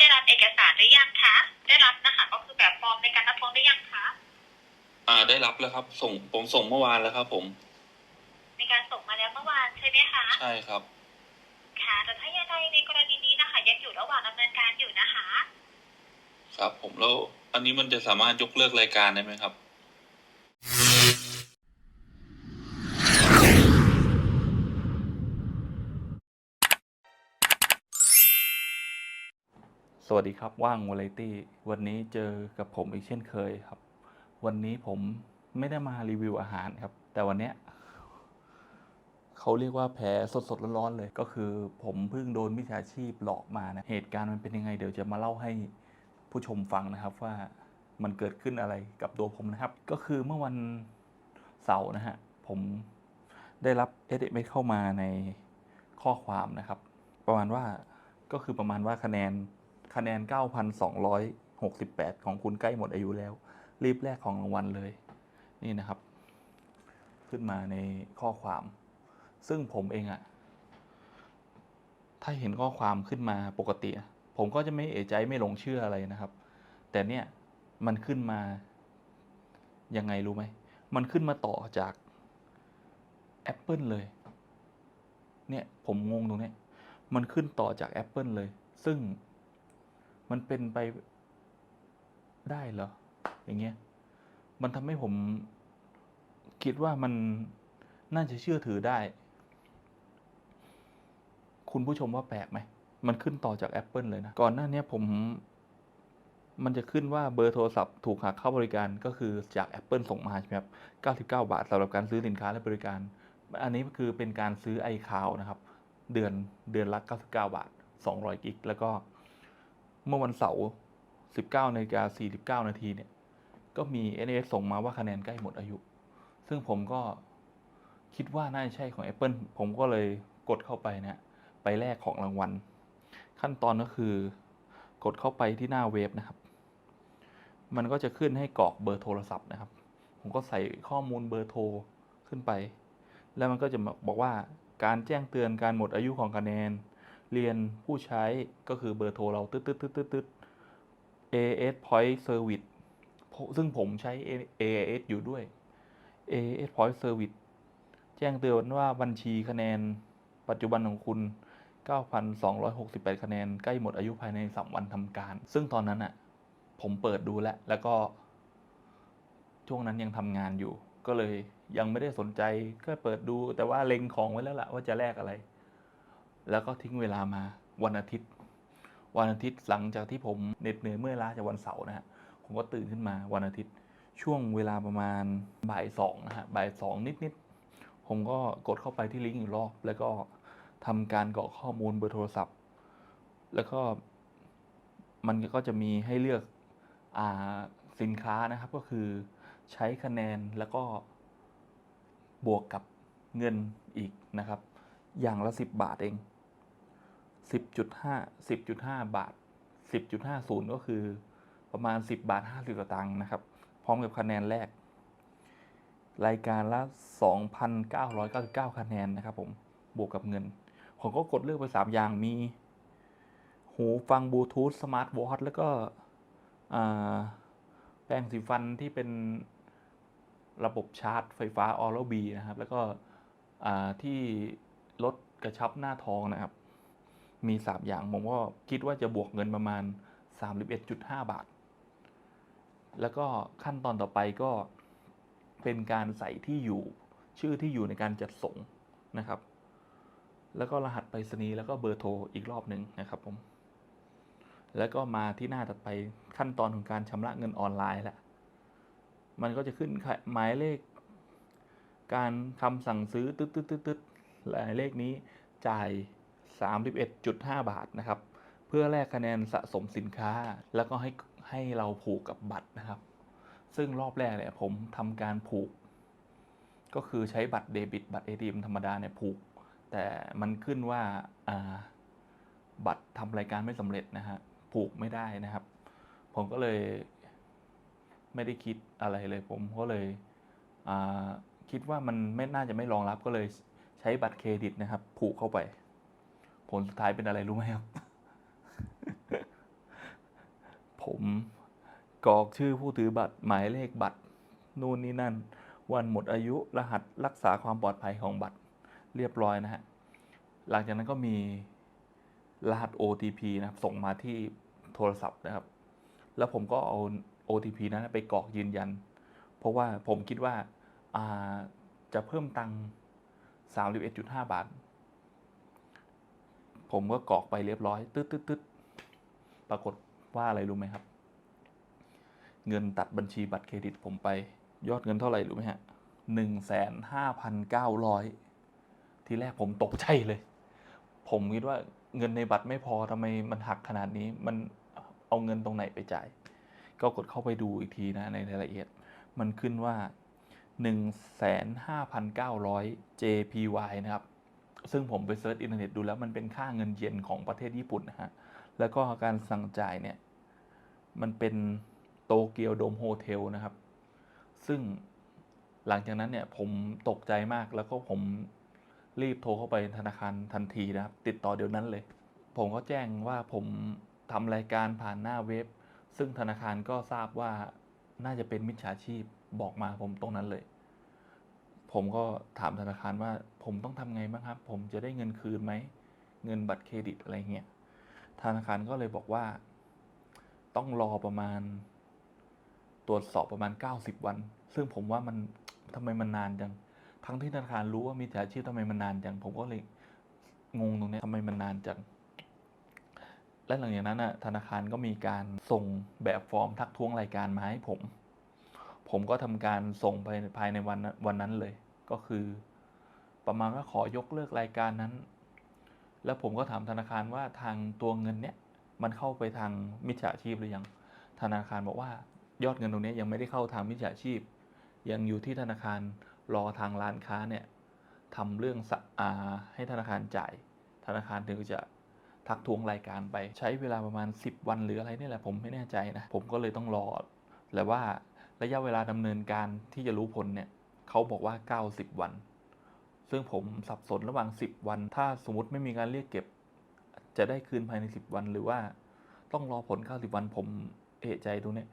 ได้รับเอกสารหรือยังคะ ได้รับนะคะ ก็คือแบบฟอร์มในการรับฟ้องหรือยังคะ อ่าได้รับแล้วครับ ส่งผมส่งเมื่อวานแล้วครับผม ในการส่งมาแล้วเมื่อวานใช่ไหมคะ ใช่ครับ ค่ะ แต่ถ้ายังไงในกรณีนี้นะคะ ยังอยู่ระหว่างดำเนินการอยู่นะคะ ครับผมแล้วอันนี้มันจะสามารถยกเลิกรายการได้ไหมครับ สวัสดีครับว่างวาไรตี้วันนี้เจอกับผมอีกเช่นเคยครับ วันนี้ผมไม่ได้มารีวิวอาหารครับ แต่วันเนี้ยเขาเรียกว่าแผลสดๆร้อนๆเลย ก็คือผมเพิ่งโดนมิจฉาชีพหลอกมานะเหตุการณ์มันเป็นยังไงเดี๋ยวจะมาเล่าให้ผู้ชมฟังนะครับว่ามันเกิดขึ้นอะไรกับตัวผมนะครับ ก็คือเมื่อวันเสาร์นะฮะผมได้รับ SMS เข้ามาในข้อความนะครับ ประมาณว่าก็คือประมาณว่าคะแนน คะแนน 9,268 ของคุณใกล้หมดอายุแล้ว รีบแรกของรางวัลเลย นี่นะครับ ขึ้นมาในข้อความ ซึ่งผมเองอะถ้าเห็นข้อความขึ้นมาปกติ ผมก็จะไม่เอะใจไม่หลงเชื่ออะไรนะครับ แต่เนี่ยมันขึ้นมายังไงรู้ไหม มันขึ้นมาต่อจาก Apple เลย เนี่ยผมงงตรงเนี้ยมันขึ้นต่อจาก Apple เลย ซึ่ง มันเป็นไปได้เหรอ อย่างเงี้ย มันทำให้ผมคิดว่ามันน่าจะเชื่อถือได้ คุณผู้ชมว่าแปลกไหม มันขึ้นต่อจาก Apple เลยนะ ก่อนหน้านี้ผม มันจะขึ้นว่าเบอร์โทรศัพท์ถูกหักเข้าบริการก็คือจาก Apple ส่งมาใช่ไหมครับ 99 บาทสำหรับการซื้อสินค้าและบริการ อันนี้คือเป็นการซื้อ iCloud นะครับ เดือนเดือนละ 99 บาท 200 กิก แล้วก็ เมื่อวันเสาร์ 19นาฬิกา49 นาทีเนี่ย ก็มี SMS ส่งมาว่าคะแนนใกล้หมดอายุ ซึ่งผมก็คิดว่าน่าจะใช่ของ Apple ผมก็เลยกดเข้าไปเนะไปแลกของรางวัล ขั้นตอนก็คือกดเข้าไปที่หน้าเว็บนะครับ มันก็จะขึ้นให้กรอกเบอร์โทรศัพท์นะครับ ผมก็ใส่ข้อมูลเบอร์โทรขึ้นไป แล้วมันก็จะบอกว่าการแจ้งเตือนการหมดอายุของคะแนน เรียนผู้ใช้ก็คือเบอร์โทรเราตึ๊ดตึ๊ดตึ๊ดตึ๊ดตึ๊ด AS Point Service ซึ่งผมใช้ AS อยู่ด้วย AS Point Service แจ้งเตือนว่าบัญชีคะแนนปัจจุบันของคุณ 9,268 คะแนน ใกล้หมดอายุภายใน 3 วันทำการ ซึ่งตอนนั้นอะ ผมเปิดดูแล้ว แล้วก็ ช่วงนั้นยังทำงานอยู่ ก็เลยยังไม่ได้สนใจ ก็เปิดดู แต่ว่าเล็งของไว้แล้วล่ะว่าจะแลกอะไร แล้วก็ทิ้งเวลามาวันอาทิตย์ วันอาทิตย์หลังจากที่ผมเหน็ดเหนื่อยเมื่อยล้าจากวันเสาร์นะฮะผมก็ตื่นขึ้นมาวันอาทิตย์ช่วงเวลาประมาณบ่ายสองนะฮะบ่ายสองนิดๆผมก็กดเข้าไปที่ลิงก์อีกรอบแล้วก็ทำการกรอกข้อมูลเบอร์โทรศัพท์ แล้วก็มันก็จะมีให้เลือกอ่าสินค้านะครับก็คือใช้คะแนนแล้วก็บวกกับเงินอีกนะครับ อย่างละ 10 บาทเอง 10.5 10.5 บาท 10.50 ก็คือประมาณ 10 บาท 50สตางค์นะครับ พร้อมกับคะแนนแรก รายการละ 2,999 คะแนนนะครับผมบวกกับเงิน ผมก็กดเลือกไป 3 อย่างมี หูฟังบลูทูธสมาร์ทวอทแล้วก็แปรงสีฟันที่เป็นระบบชาร์จไฟฟ้า Oral B นะครับ แล้วก็ที่ลดกระชับหน้าท้องนะครับ มี 3 อย่าง ผมก็คิดว่าจะบวกเงินประมาณ 31.5 บาท แล้วก็ขั้นตอนต่อไปก็เป็นการใส่ที่อยู่ชื่อที่อยู่ในการจัดส่งนะครับ แล้วก็รหัสไปรษณีย์แล้วก็เบอร์โทรอีกรอบหนึ่งนะครับผม แล้วก็มาที่หน้าถัดไปขั้นตอนของการชำระเงินออนไลน์แหละ มันก็จะขึ้นหมายเลข การคำสั่งซื้อตึ๊ดตึ๊ดตึ๊ดตึ๊ดหมายเลขนี้จ่าย 31.5 บาทนะครับ เพื่อแลกคะแนนสะสมสินค้า แล้วก็ให้ให้เราผูกกับบัตรนะครับ ซึ่งรอบแรกเนี่ยผมทำการผูก ก็คือใช้บัตรเดบิต บัตร ATM ธรรมดาเนี่ยผูก แต่มันขึ้นว่าบัตรทำรายการไม่สำเร็จนะฮะผูกไม่ได้นะครับ ผมก็เลยไม่ได้คิดอะไรเลย ผมก็เลยคิดว่ามันไม่น่าจะไม่รองรับก็เลยใช้บัตรเครดิตนะครับ ผูกเข้าไป ผลสุดท้ายเป็นอะไรรู้ไหมครับ ผมกรอกชื่อผู้ถือบัตรหมายเลขบัตร นู่นนี่นั่น วันหมดอายุรหัสรักษาความปลอดภัยของบัตรเรียบร้อยนะฮะ หลังจากนั้นก็มีรหัส OTP นะครับ ส่งมาที่โทรศัพท์นะครับ แล้วผมก็เอา OTP นั้นไปกรอกยืนยัน เพราะว่าผมคิดว่าาจะเพิ่มตังค์31.5 บาท ผมก็กรอกไปเรียบร้อยตึ๊ดตึ๊ดตึ๊ดปรากฏว่าอะไรรู้ไหมครับ เงินตัดบัญชีบัตรเครดิตผมไป ยอดเงินเท่าไหร่รู้ไหมฮะหนึ่งแสนห้าพันเก้าร้อยทีแรกผมตกใจเลย ผมคิดว่าเงินในบัตรไม่พอทำไมมันหักขนาดนี้มันเอาเงินตรงไหนไปจ่าย ก็กดเข้าไปดูอีกทีนะในรายละเอียด มันขึ้นว่า 1,5,900 JPY นะครับ ซึ่งผมไปเซิร์ชอินเทอร์เน็ตดูแล้วมันเป็นค่าเงินเยนของประเทศญี่ปุ่นนะฮะ แล้วก็การสั่งจ่ายเนี่ย มันเป็นโตเกียวโดมโฮเทลนะครับ ซึ่งหลังจากนั้นเนี่ยผมตกใจมากแล้วก็ผมรีบโทรเข้าไปธนาคารทันทีนะครับ ติดต่อเดี๋ยวนั้นเลย ผมก็แจ้งว่าผมทำรายการผ่านหน้าเว็บ ซึ่งธนาคารก็ทราบว่าน่าจะเป็นมิจฉาชีพบอกมาผมตรงนั้นเลย ผมก็ถามธนาคารว่าผมต้องทำไงบ้างครับ ผมจะได้เงินคืนไหม เงินบัตรเครดิตอะไรเงี้ย ธนาคารก็เลยบอกว่า ต้องรอประมาณ ตรวจสอบประมาณ 90 วัน ซึ่งผมว่ามันทำไมมันนานจัง ทั้งที่ธนาคารรู้ว่ามีจฉาชีพทำไมมันนานจัง ผมก็เลยงงตรงนี้ทำไมมันนานจัง และหลังจากนั้นน่ะธนาคารก็มีการส่งแบบฟอร์มทักท้วงรายการมาให้ผมผมก็ทำการส่งไปภายในวันวันนั้นเลย ก็คือ ประมาณว่าขอยกเลิกรายการนั้น แล้วผมก็ถามธนาคารว่าทางตัวเงินเนี้ยมันเข้าไปทางมิจฉาชีพหรือยัง ธนาคารบอกว่ายอดเงินตรงนี้ยังไม่ได้เข้าทางมิจฉาชีพ ยังอยู่ที่ธนาคารรอทางร้านค้าเนี่ยทำเรื่องสะอาให้ธนาคารจ่าย ธนาคารถึงจะทักทวงรายการไปใช้เวลาประมาณ 10 วันหรืออะไรนี่แหละผมไม่แน่ใจนะ ผมก็เลยต้องรอแต่ว่าระยะเวลาดำเนินการที่จะรู้ผลเนี่ย เขาบอกว่า 90 วัน ซึ่งผมสับสนระหว่าง 10 วัน ถ้าสมมติไม่มีการเรียกเก็บ จะได้คืนภายใน 10 วัน หรือว่าต้องรอผล 90 วัน ผมเอะใจตรงเนี้ย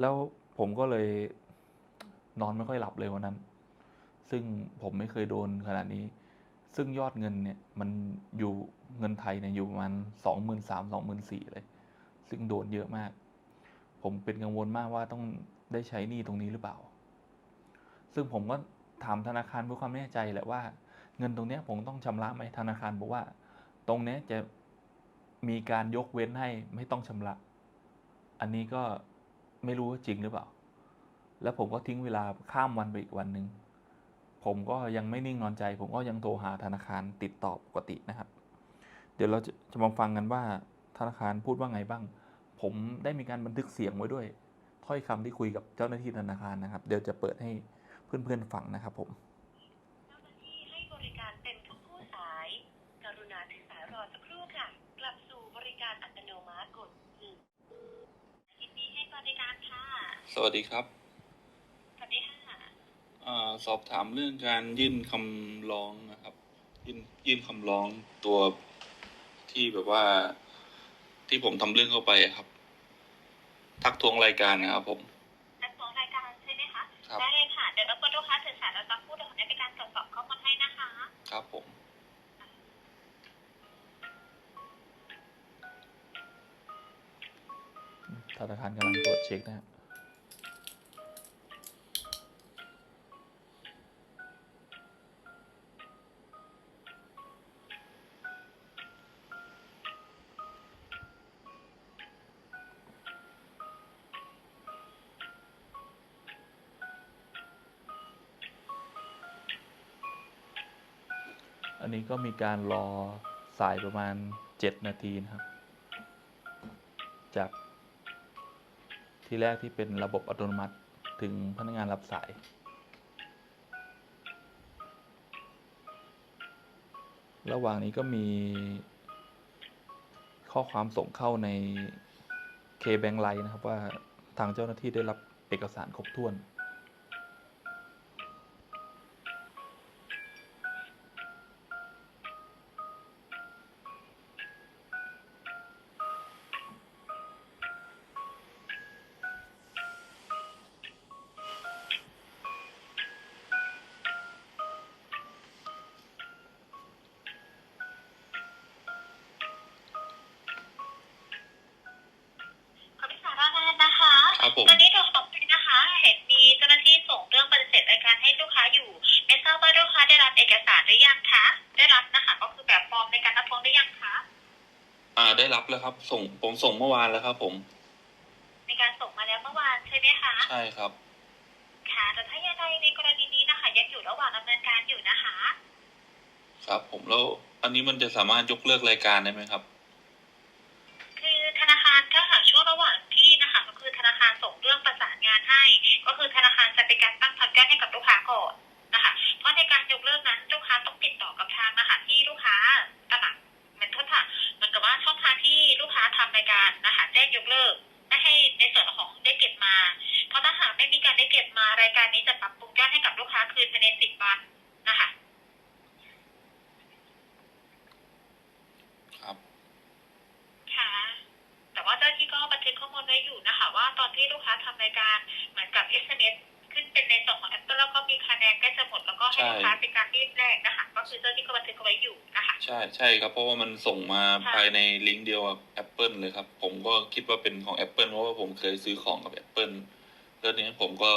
แล้วผมก็เลยนอนไม่ค่อยหลับเลยวันนั้น ซึ่งผมไม่เคยโดนขนาดนี้ ซึ่งยอดเงินเนี่ยมันอยู่เงินไทยเนี่ยอยู่ประมาณสองหมื่นสามสองหมื่นสี่เลย ซึ่งโดนเยอะมาก ผมเป็นกังวลมากว่าต้องได้ใช้หนี้ตรงนี้หรือเปล่า ซึ่งผมก็ถามธนาคารเพื่อความแน่ใจแหละว่า เงินตรงนี้ผมต้องชำระไหมธนาคารบอกว่า ตรงนี้จะมีการยกเว้นให้ไม่ต้องชำระ อันนี้ก็ไม่รู้ว่าจริงหรือเปล่า แล้วผมก็ทิ้งเวลาข้ามวันไปอีกวันหนึ่งผมก็ยังไม่นิ่งนอนใจ ผมก็ยังโทรหาธนาคารติดต่อปกตินะครับ เดี๋ยวเราจะจะมาฟังกันว่าธนาคารพูดว่าไงบ้าง ผมได้มีการบันทึกเสียงไว้ด้วย ถ้อยคำที่คุยกับเจ้าหน้าที่ธนาคารนะครับ เดี๋ยวจะเปิดให้ เพื่อนๆฟังนะครับผมเจ้าหน้าที่ให้บริการเป็นทุกคู่สาย กรุณาถือสายรอสักครู่ค่ะ กลับสู่บริการอัตโนมัติกดหนึ่งยินดีให้บริการค่ะ สวัสดีครับ สวัสดีค่ะอาสอบถามเรื่องการยื่นคำร้องนะครับ ยื่นยื่นคำร้องตัวที่แบบว่าที่ผมทำเรื่องเข้าไปอะครับ ทักท้วงรายการนะครับผมนักสองรายการใช่ไหมคะครับได้ ครับผม ธนาคารกำลังตรวจเช็คนะฮะ นนี้ก็มีการรอสายประมาณ 7 นาทีนะครับ จากที่แรกที่เป็นระบบอัตโนมัติถึงพนักงานรับสายระหว่างนี้ก็มีข้อความส่งเข้าใน K-Bank Line นะครับ ว่าทางเจ้าหน้าที่ได้รับเอกสารครบถ้วน ครับผม ตอนนี้เราขอบคุณนะคะ เห็นมีเจ้าหน้าที่ส่งเรื่องปฏิเสธรายการให้ลูกค้าอยู่ ไม่ทราบว่าลูกค้าได้รับเอกสารหรือยังคะ ได้รับนะคะ ก็คือแบบฟอร์มในการรับฟ้องหรือยังคะ อ่าได้รับแล้วครับ ส่งผมส่งเมื่อวานแล้วครับ ผม ในการส่งมาแล้วเมื่อวานใช่ไหมคะ ใช่ครับ ค่ะ แต่ถ้าอย่างไรในกรณีนี้นะคะ ยังอยู่ระหว่างดำเนินการอยู่นะคะ ครับ ผมแล้วอันนี้มันจะสามารถยกเลิกรายการได้ไหมครับ จะเป็นการตั้งพันแก้นให้กับลูกค้าก่อนนะคะ เพราะในการยกเลิกนั้นลูกค้าต้องติดต่อกับทางนะคะที่ลูกค้าตระหนักเหมือนโทษค่ะเหมือนกับว่าช่องทางที่ลูกค้าทำรายการนะคะแจ้งยกเลิกไม่ให้ในส่วนของได้เก็บมา เพราะถ้าหากไม่มีการได้เก็บมารายการนี้จะปรับปรุงยอดให้กับลูกค้าคืนภายในสิบวันนะคะครับค่ะแต่ว่าเจ้าหน้าที่ก็บันทึกข้อมูลไว้อยู่นะคะ ว่าตอนที่ลูกค้าทำรายการเหมือนกับ SMS ขึ้น เป็นในส่วนของ Apple แล้วก็มีคะแนนใกล้จะหมดแล้วก็ให้ใช่ลูกค้าเป็นการรีบแรกนะคะก็คือเจ้าหน้าที่ก็บันทึกเอาไว้อยู่นะคะ ใช่ใช่ครับ เพราะว่ามันส่งมาค่ะภายในลิงก์เดียวกับ Apple เลยครับ ผมก็คิดว่าเป็นของ Apple เพราะว่าผมเคยซื้อของกับ Apple แล้วทีนี้ผมก็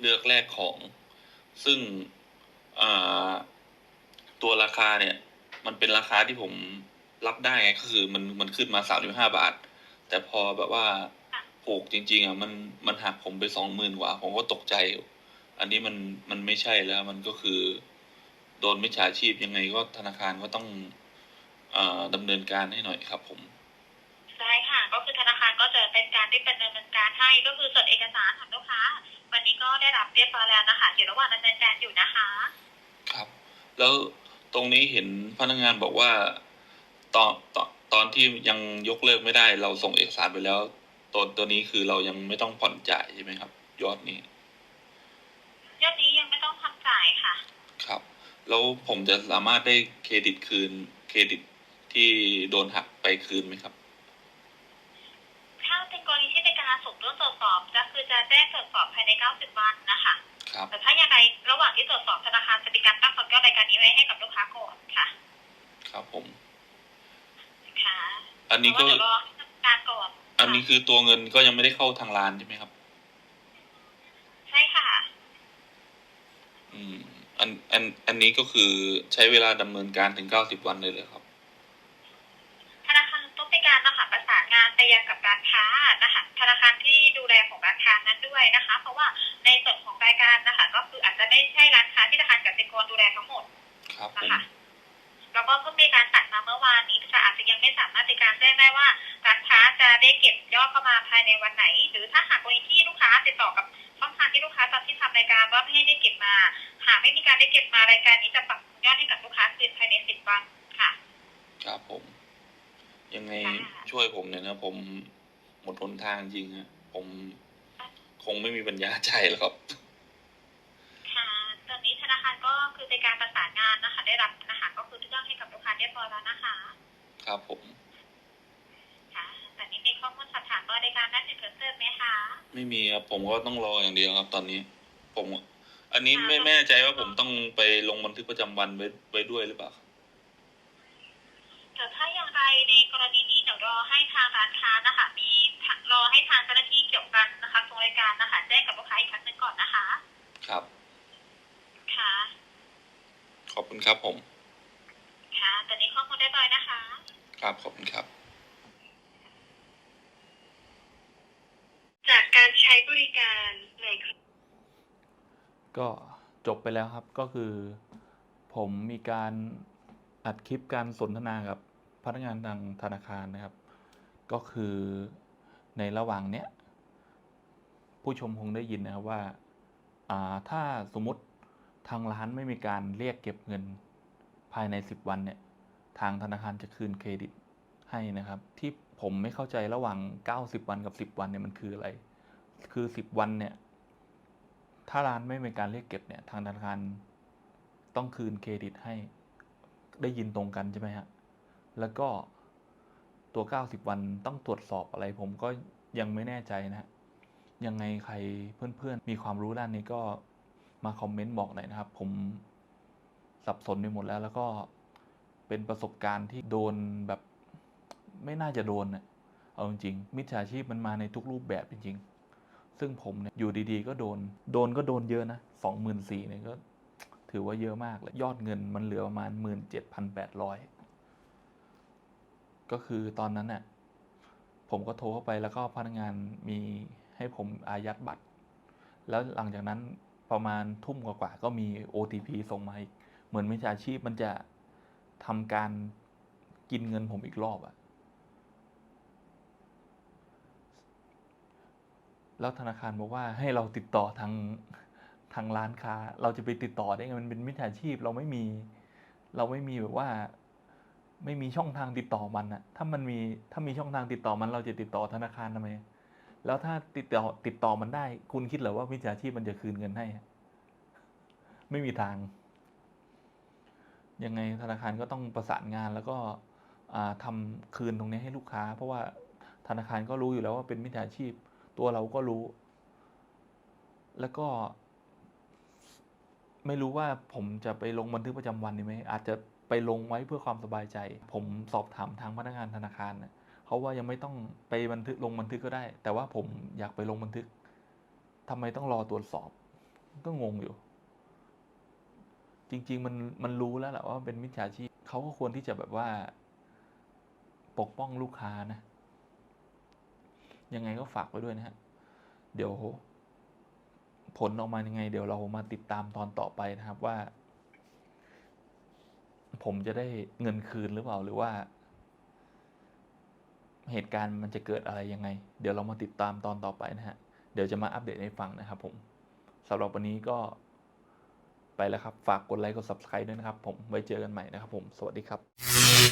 เลือกแลกของ ซึ่งอ่าตัวราคาเนี่ย มันเป็นราคาที่ผมรับได้ไงก็คือมันมันขึ้นมาสามสิบห้าบาท แต่พอแบบว่าผูกจริง ๆอะมันมันหักผมไปสองหมื่นกว่า ผมก็ตกใจ อันนี้มันมันไม่ใช่แล้วมันก็คือ โดนมิจฉาชีพยังไงก็ธนาคารก็ต้องอาดำเนินการให้หน่อยครับผมใช่ค่ะ ก็คือธนาคารก็จะเป็นการที่เป็นดำเนินการให้ก็คือส่วนเอกสารของลูกค้า วันนี้ก็ได้รับเรียบร้อยแล้วนะคะอยู่ระหว่างดำเนินการอยู่นะคะ ครับ แล้วตรงนี้เห็นพนักงานบอกว่าตอนตอนตอนที่ยังยกเลิกไม่ได้ เราส่งเอกสารไปแล้วตัวตัวนี้คือเรายังไม่ต้องผ่อนจ่ายใช่ไหมครับ ยอดนี้ ยอดนี้ยังไม่ต้องทำจ่ายค่ะ ครับ แล้วผมจะสามารถได้เครดิตคืนเครดิตที่โดนหักไปคืนไหมครับ ถ้าเป็นกรณีที่เป็นการส่งเรื่องตรวจสอบจะคือจะแจ้งตรวจสอบภายใน 90 วันนะคะ ครับ แต่ถ้าอย่างไรระหว่างที่ตรวจสอบธนาคารจะมีการตั้งพันแก้วรายการนี้ไว้ให้กับลูกค้าก่อนค่ะ ครับผม ค่ะอันนี้ก็ เพราะว่าเดี๋ยวรอให้ทำการก่อนอันนี้คือตัวเงินก็ยังไม่ได้เข้าทางร้านใช่ไหมครับ ใช่ค่ะ อืม อันอันอันนี้ก็คือใช้เวลาดำเนินการถึงเก้าสิบวันเลยเลยครับ ธนาคารต้องมีการนะคะประสานงานไปยังกับการค้านะคะธนาคารที่ดูแลของร้านค้านั้นด้วยนะคะ เพราะว่าในส่วนของรายการนะคะก็คืออาจจะไม่ใช่ร้านค้าที่ธนาคารกสิกรดูแลทั้งหมดครับผนะม คะ แล้วก็เพิ่งมีการตัดมาเมื่อวานนี้ค่ะอาจจะยังไม่สามารถในการแจ้งได้ว่าร้านค้าจะได้เก็บยอดเข้ามาภายในวันไหน หรือถ้าหากกรณีที่ลูกค้าติดต่อกับ ช่องทางที่ลูกค้าตอนที่ทำรายการว่าไม่ให้ได้เก็บมา หากไม่มีการได้เก็บมารายการนี้จะปรับยอดให้กับลูกค้าคืนภายในสิบวันค่ะครับผม ยังไงค่ะช่วยผมเนี่อยนะผมหมดหนทางจริงฮะผมคงไม่มีปัญญาจ่ายหรอกครับ ค่ะตอนนี้ธนาคารก็คือในการประสานงานนะคะ ได้รับนะคะ ก็คือเรื่องให้กับลูกค้าเรียบร้อยแล้วนะคะ ครับผม ค่ะตอนนี้มีข้อมูลสอ บถามบริการด้านอื่นเพิ่มเติมไหมคะ ไม่มีครับผมก็ต้องรออย่างเดียวครับ ตอนนี้ ผม อันนี้ค่ะไม่ไม่แน่ใจว่าผมต้องไปลงบันทึกประจำวันไว้ไว้ด้วยหรือเปล่าครับเดี๋ยวถ้าอย่างไรในกรณีนี้เดี๋ยวรอให้ทางร้านค้านะคะ มีทางรอให้ทางเจ้าหน้าที่เกี่ยวกันนะคะตรงรายการนะคะแจ้งกับลูกค้าอีกครั้งหนึ่งก่อนนะคะ ครับ ค่ะ ขอบคุณครับผม ค่ะตอนนี้ข้อมูลได้ร้อยนะคะ ครับขอบคุณครับ จากการใช้บริการใน ก็จบไปแล้วครับก็คือผมมีการอัดคลิปการสนทนากับพนักงานทางธนาคารนะครับ ก็คือในระหว่างเนี้ยผู้ชมคงได้ยินนะครับว่าาถ้าสมมติทางร้านไม่มีการเรียกเก็บเงินภายใน 10 วันเนี่ยทางธนาคารจะคืนเครดิตให้นะครับ ที่ผมไม่เข้าใจระหว่าง 90 วันกับ 10 วันเนี่ยมันคืออะไร คือ 10 วันเนี่ย ถ้าร้านไม่มีการเรียกเก็บเนี่ยทางธนาคารต้องคืนเครดิตให้ได้ยินตรงกันใช่ไหมฮะ แล้วก็ตัว 90 วันต้องตรวจสอบอะไร ผมก็ยังไม่แน่ใจนะฮะ ยังไงใครเพื่อนๆ มีความรู้ด้านนี้ก็มาคอมเมนต์บอกหน่อยนะครับ ผมสับสนไปหมดแล้ว แล้วก็เป็นประสบการณ์ที่โดนแบบไม่น่าจะโดนนะเอาจริงมิจฉาชีพมันมาในทุกรูปแบบจริงๆ ซึ่งผมเนี่ยอยู่ดีๆ ก็โดน โดนก็โดนเยอะนะสองหมื่นสี่เนี่ยก็ถือว่าเยอะมากเลย ยอดเงินมันเหลือประมาณหมื่นเจ็ดพันแปดร้อยก็คือตอนนั้นน่ะผมก็โทรเข้าไปแล้วก็พนักงานมีให้ผมอายัดบัตร แล้วหลังจากนั้นประมาณทุ่มกว่าๆก็มี OTP ส่งมาอีก เหมือนมิจฉาชีพมันจะทำการกินเงินผมอีกรอบอะ แล้วธนาคารบอกว่าให้เราติดต่อทางทางร้านค้า เราจะไปติดต่อได้ไงมันเป็นมิจฉาชีพเราไม่มี เราไม่มีแบบว่า ไม่มีช่องทางติดต่อมันอะถ้ามันมีถ้ามีช่องทางติดต่อมัน เราจะติดต่อธนาคารทำไมแล้วถ้าติดต่อติดต่อมันได้ คุณคิดเหรอว่ามิจฉาชีพมันจะคืนเงินให้ ไม่มีทาง ยังไงธนาคารก็ต้องประสานงานแล้วก็อ่าทำคืนตรงนี้ให้ลูกค้า เพราะว่าธนาคารก็รู้อยู่แล้วว่าเป็นมิจฉาชีพ ตัวเราก็รู้ แล้วก็ ไม่รู้ว่าผมจะไปลงบันทึกประจำวันดีไหมอาจจะไปลงไว้เพื่อความสบายใจ ผมสอบถามทางพนักงานธนาคารนะเขาว่ายังไม่ต้องไปบันทึกลงบันทึกก็ได้ แต่ว่าผมอยากไปลงบันทึกทำไมต้องรอตรวจสอบ ก็งงอยู่ จริง ๆ มันมันรู้แล้วแหละว่าเป็นมิจฉาชีพเขาก็ควรที่จะแบบว่า ปกป้องลูกค้านะ ยังไงก็ฝากไว้ด้วยนะฮะ เดี๋ยวผลออกมายังไง เดี๋ยวเรามาติดตามตอนต่อไปนะครับว่า ผมจะได้เงินคืนหรือเปล่าหรือว่า เหตุการณ์มันจะเกิดอะไรยังไง เดี๋ยวเรามาติดตามตอนต่อไปนะฮะ เดี๋ยวจะมาอัปเดตให้ฟังนะครับผมสำหรับวันนี้ก็ไปแล้วครับ ฝากกดไลค์กด subscribe ด้วยนะครับ ผมไว้เจอกันใหม่นะครับผม สวัสดีครับ